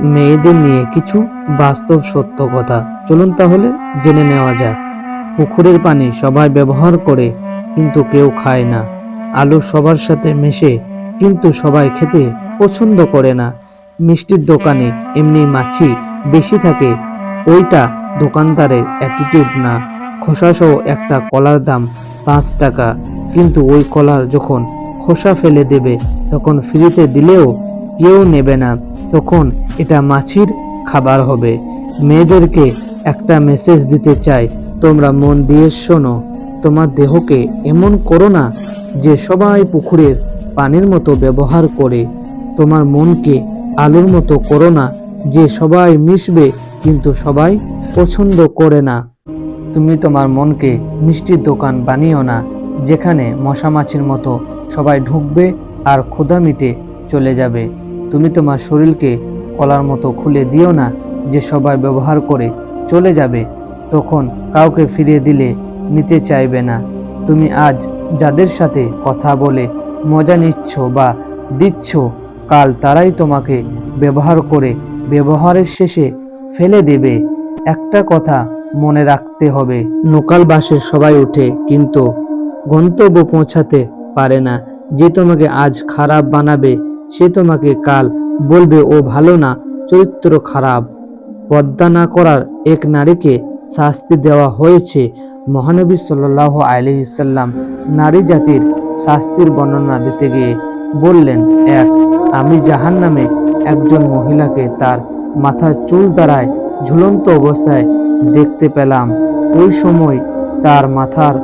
মেয়েদের নিয়ে কিছু বাস্তব সত্য কথা। চলুন তাহলে জেনে নেওয়া যাক। পুকুরের পানি সবাই ব্যবহার করে, কিন্তু কেউ খায় না। আলু সবার সাথে মেশে, কিন্তু সবাই খেতে পছন্দ করে না। মিষ্টির দোকানে এমনি মাছি বেশি থাকে, ওইটা দোকানদারের অ্যাটিটিউড না। খোসাসহ একটা কলার দাম পাঁচ টাকা, কিন্তু ওই কলার যখন খোসা ফেলে দেবে, তখন ফ্রিতে দিলেও কেউ নেবে না। তখন এটা মাছির খাবার হবে। মেয়েদেরকে একটা মেসেজ দিতে চাই, তোমরা মন দিয়ে শোনো। তোমার দেহকে এমন করো না যে সবাই পুকুরের পানির মতো ব্যবহার করে। তোমার মনকে আলুর মতো করো না যে সবাই মিশবে, কিন্তু সবাই পছন্দ করে না। তুমি তোমার মনকে মিষ্টির দোকান বানিও না, যেখানে মশা মাছির মতো সবাই ঢুকবে আর ক্ষুধা মিটে চলে যাবে। তুমি তোমার শরীরকে কলার মতো খুলে দিও না যে সবাই ব্যবহার করে চলে যাবে, তখন কাউকে ফিরিয়ে দিলে নিতে চাইবে না। তুমি আজ যাদের সাথে কথা বলে মজা নিচ্ছ বা দিচ্ছ, কাল তারাই তোমাকে ব্যবহার করে ব্যবহারের শেষে ফেলে দেবে। একটা কথা মনে রাখতে হবে, লোকাল বাসে সবাই উঠে কিন্তু গন্তব্য পৌঁছাতে পারে না। যে তোমাকে আজ খারাপ বানাবে সে তোমাকে কাল বলবে, ও ভালো না, চরিত্র খারাপ। পদ্মা না করার এক নারীকে শাস্তি দেওয়া হয়েছে। মহানবী সাল্লাহ আলহিসাল্লাম নারী জাতির শাস্তির বর্ণনা দিতে গিয়ে বললেন, এক, আমি জাহান নামে একজন মহিলাকে তার মাথার চুল দ্বারায় ঝুলন্ত অবস্থায় দেখতে পেলাম। ওই সময় তার মাথার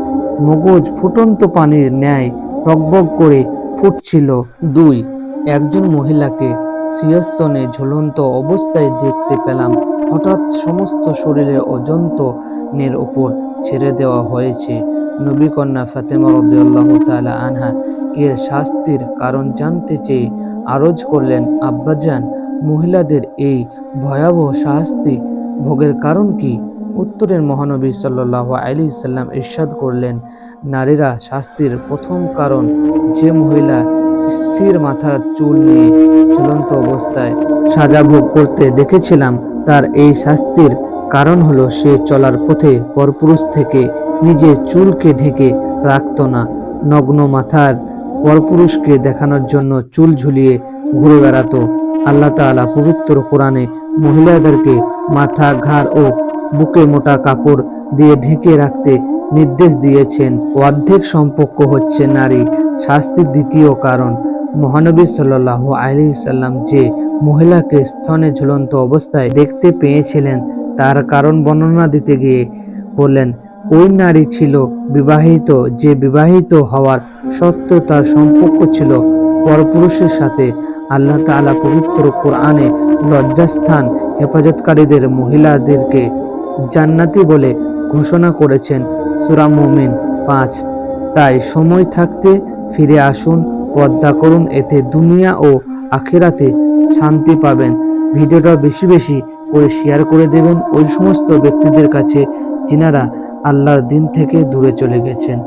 মগজ ফুটন্ত পানির ন্যায় টকবক করে ফুটছিল। দুই একজন মহিলাকে সিয়স্তনে ঝুলন্ত অবস্থায় দেখতে পেলাম। হঠাৎ সমস্ত শরীরে অজন্তনের ওপর ছেড়ে দেওয়া হয়েছে। নবীকন্যা ফাতেমা রদিয়াল্লাহ তাআলা আনহা এর শাস্তির কারণ জানতে চেয়ে আরজ করলেন, আব্বাজান, মহিলাদের এই ভয়াবহ শাস্তি ভোগের কারণ কি? উত্তরের মহানবী সাল্লাহ আলি সাল্লাম ইরশাদ করলেন, নারীরা শাস্তির প্রথম কারণ যে মহিলা স্থির মাথার চুল নিয়ে ঝুলন্ত অবস্থায় সাজা ভোগ করতে দেখেছিলাম তার এই শাস্তির কারণ হলো সে চলার পথে পরপুরুষ থেকে নিজের চুলকে ঢেকে রাখত না। নগ্ন মাথার পরপুরুষকে দেখানোর জন্য চুল ঝুলিয়ে ঘুরে বেড়াতো। আল্লাহ তাআলা পবিত্র কোরআনে মহিলাদেরকে মাথা, ঘাড় ও বুকে মোটা কাপড় দিয়ে ঢেকে রাখতে নির্দেশ দিয়েছেন। অর্ধেক সম্পর্ক হচ্ছে নারী শাস্তির দ্বিতীয় কারণ, মহানবী সাল্লাহ আলি সাল্লাম যে মহিলাকে স্তনে ঝুলন্ত অবস্থায় দেখতে পেয়েছিলেন, তার কারণ বর্ণনা দিতে গিয়ে বললেন, ওই নারী ছিল বিবাহিত, যে বিবাহিত হওয়ার সত্ত্বেও তার সম্পর্ক ছিল পরপুরুষের সাথে। আল্লাহ তাআলা পবিত্র কোরআনে লজ্জাস্থান হেফাজতকারীদের মহিলাদেরকে জান্নাতি বলে ঘোষণা করেছেন সূরা মুমিন পাঁচ। তাই সময় থাকতে ফিরে আসুন, পদ্মা করুন, এতে দুনিয়া ও আখেরাতে শান্তি পাবেন। ভিডিওটা বেশি বেশি করে শেয়ার করে দেবেন। ওই সমস্ত ব্যক্তিদের কাছে, যিনারা আল্লাহর দিন থেকে দূরে চলে গেছেন।